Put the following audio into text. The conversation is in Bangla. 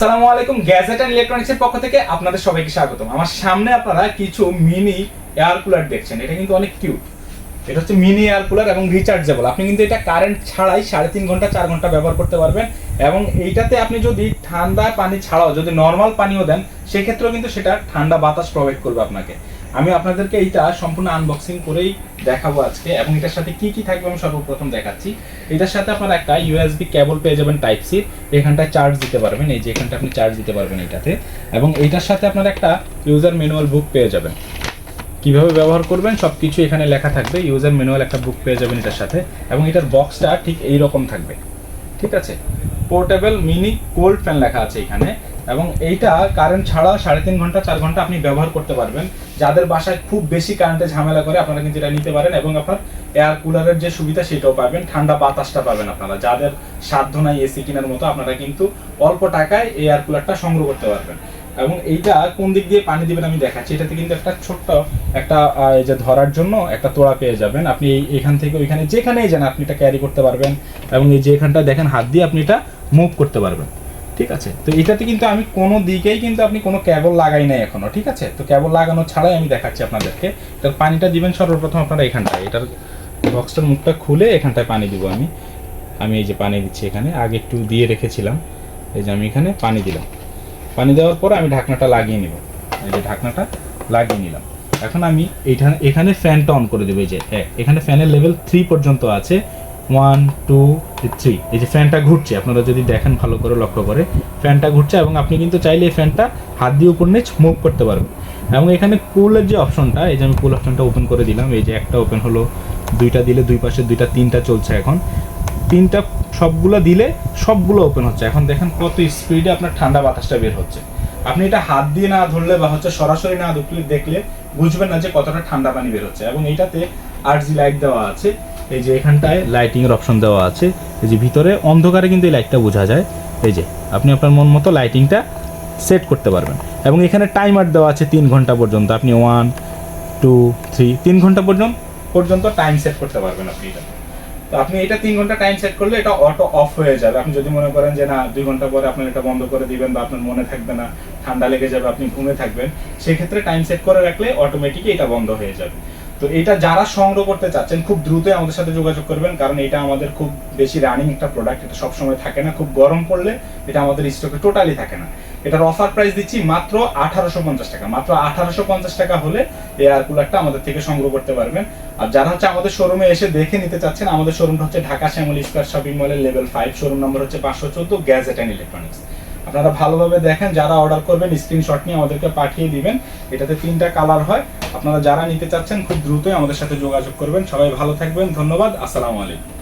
আসসালামু আলাইকুম গ্যাজেট অ্যান্ড ইলেকট্রনিক্সের পক্ষ থেকে আপনাদের সবাইকে স্বাগত আমার সামনে আপনারা কিছু মিনি এয়ার কুলার দেখছেন। এটা কিন্তু অনেক কিউট এটা হচ্ছে মিনি এয়ার কুলার এবং রিচার্জেবল আপনি কিন্তু এটা কারেন্ট ছাড়াই সাড়ে তিন ঘণ্টা, চার ঘণ্টা ব্যবহার করতে পারবেন এবং এইটাতে আপনি যদি ঠান্ডা পানি ছাড়াও, যদি নর্মাল পানিও দেন, সেক্ষেত্রেও কিন্তু সেটা ঠান্ডা বাতাস প্রোভাইড করবে আপনাকে। আমি আপনাদেরকে এইটা সম্পূর্ণ আনবক্সিং করেই দেখাবো আজকে, এবং এটার সাথে কি কি থাকবে আমি সর্বপ্রথম দেখাচ্ছি। এটার সাথে আপনারা একটা ইউএসবি কেবল পেয়ে যাবেন টাইপ সি এখানটায় চার্জ দিতে পারবেন, এই যে এখানটা আপনি চার্জ দিতে পারবেন এটাতে এবং এইটার সাথে আপনারা একটা ইউজার ম্যানুয়াল বুক পেয়ে যাবেন। কীভাবে ব্যবহার করবেন সব কিছু এখানে লেখা থাকবে ইউজার ম্যানুয়াল একটা বুক পেয়ে যাবেন এটার সাথে, এবং এটার বক্সটা ঠিক এই রকম থাকবে। ঠিক আছে? পোর্টেবল মিনি কোল্ড ফ্যান লেখা আছে এখানে। এবং এইটা কারেন্ট ছাড়া সাড়ে তিন ঘণ্টা, চার ঘণ্টা আপনি ব্যবহার করতে পারবেন। যাদের বাসায় খুব বেশি কারেন্টে ঝামেলা করে, আপনারা কিন্তু এটা নিতে পারেন এবং আপনার এয়ার কুলারের যে সুবিধা সেটাও পাবেন, ঠান্ডা বাতাসটা পাবেন আপনারা। যাদের সাধ্য নাই এসি কেনার মতো, আপনারা কিন্তু অল্প টাকায় এয়ার কুলারটা সংগ্রহ করতে পারবেন। এবং এইটা কোন দিক দিয়ে পানি দিবেন আমি দেখাচ্ছি। এটাতে কিন্তু একটা ছোট্ট একটা এই যে ধরার জন্য একটা তোড়া পেয়ে যাবেন। আপনি এখান থেকে ওইখানে যেখানেই যান, আপনি এটা ক্যারি করতে পারবেন এবং এই যে এখানটা দেখেন, হাত দিয়ে আপনি এটা মুভ করতে পারবেন। ঠিক আছে? তো এটাতে কিন্তু আমি কোনো দিকেই কিন্তু আপনি কোনো কেবল লাগাই নাই এখনও, ঠিক আছে? তো কেবল লাগানো ছাড়াই আমি দেখাচ্ছি আপনাদেরকে। এটার পানিটা দিবেন সর্বপ্রথম আপনারা এখানটায়। এটার বক্সটার মুখটা খুলে এখানটায় পানি দিব আমি। আমি এই যে পানি দিচ্ছি এখানে। আগে একটু দিয়ে রেখেছিলাম। এই যে আমি এখানে পানি দিলাম। পানি দেওয়ার পর আমি ঢাকনাটা লাগিয়ে নিব। এই যে ঢাকনাটা লাগিয়ে নিলাম। এখন আমি এইখানে এখানে ফ্যানটা অন করে দেবো। এই যে এক এখানে ফ্যানের লেভেল থ্রি পর্যন্ত আছে। ওয়ান টু থ্রি এই যে ফ্যানটা ঘুরছে, আপনারা যদি দেখেন ভালো করে, লক্ষ্য করে ফ্যানটা ঘুরছে এবং আপনি কিন্তু চাইলে এই ফ্যানটা হাত দিয়ে উপর নিচ মুভ করতে পারবেন। এবং এখানে কুলের যে অপশনটা এই যে আমি কুল অপশনটা ওপেন করে দিলাম, এই যে একটা ওপেন হলো, দুইটা দিলে দুই পাশে দুইটা, তিনটা চলছে এখন। তিনটা সবগুলো দিলে সবগুলো ওপেন হচ্ছে। এখন দেখেন কত স্পিডে আপনার ঠান্ডা বাতাসটা বের হচ্ছে। আপনি এটা হাত দিয়ে না ধরলে বা হচ্ছে সরাসরি না দেখলে দেখলে বুঝবেন না যে কতটা ঠান্ডা পানি বের হচ্ছে। এবং এইটাতে আর জি লাইট দেওয়া আছে। এই যে এখানটায় লাইটিং এর অপশন দেওয়া আছে। এই যে ভিতরে অন্ধকারে কিন্তু এই লাইটটা বোঝা যায়। এই যে, আপনি আপনার মন মতো লাইটিংটা সেট করতে পারবেন। এবং এখানে টাইমার দেওয়া আছে তিন ঘণ্টা পর্যন্ত। আপনি ওয়ান টু থ্রি তিন ঘণ্টা পর্যন্ত পর্যন্ত টাইম সেট করতে পারবেন আপনি এটা। তো আপনি এটা তিন ঘণ্টা টাইম সেট করলে এটা অটো অফ হয়ে যাবে। আপনি যদি মনে করেন যে না, দুই ঘণ্টা পরে আপনার এটা বন্ধ করে দিবেন বা আপনার মনে থাকবে না, ঠান্ডা লেগে যাবে, আপনি ঘুমে থাকবেন, সেক্ষেত্রে টাইম সেট করে রাখলে অটোমেটিকই এটা বন্ধ হয়ে যাবে। তো এটা যারা সংগ্রহ করতে চাচ্ছেন, খুব দ্রুতই আমাদের সাথে যোগাযোগ করবেন, কারণ এটা আমাদের খুব বেশি রানিং একটা প্রোডাক্ট এটা সবসময় থাকে না, খুব গরম পড়লে এটা আমাদের স্টকে টোটালি থাকে না। এটার অফার প্রাইস দিচ্ছি মাত্র আঠারোশো পঞ্চাশ টাকা, মাত্র আঠারোশো পঞ্চাশ টাকা হলে এয়ার কুলারটা আমাদের থেকে সংগ্রহ করতে পারবেন। আর যারা হচ্ছে আমাদের শোরুমে এসে দেখে নিতে চাচ্ছেন, আমাদের শোরুমটা হচ্ছে ঢাকা শ্যামল স্কোয়ার শপিং মলের লেভেল ফাইভ শোরুম নম্বর হচ্ছে পাঁচশো চোদ্দ গ্যাজেট অ্যান্ড ইলেকট্রনিক্স আপনারা ভালোভাবে দেখেন, যারা অর্ডার করবেন স্ক্রিনশট নিয়ে আমাদেরকে পাঠিয়ে দিবেন। এটাতে তিনটা কালার হয়। আপনারা যারা নিতে চাচ্ছেন, খুব দ্রুতই আমাদের সাথে যোগাযোগ করবেন। সবাই ভালো থাকবেন। ধন্যবাদ। আসসালামু আলাইকুম।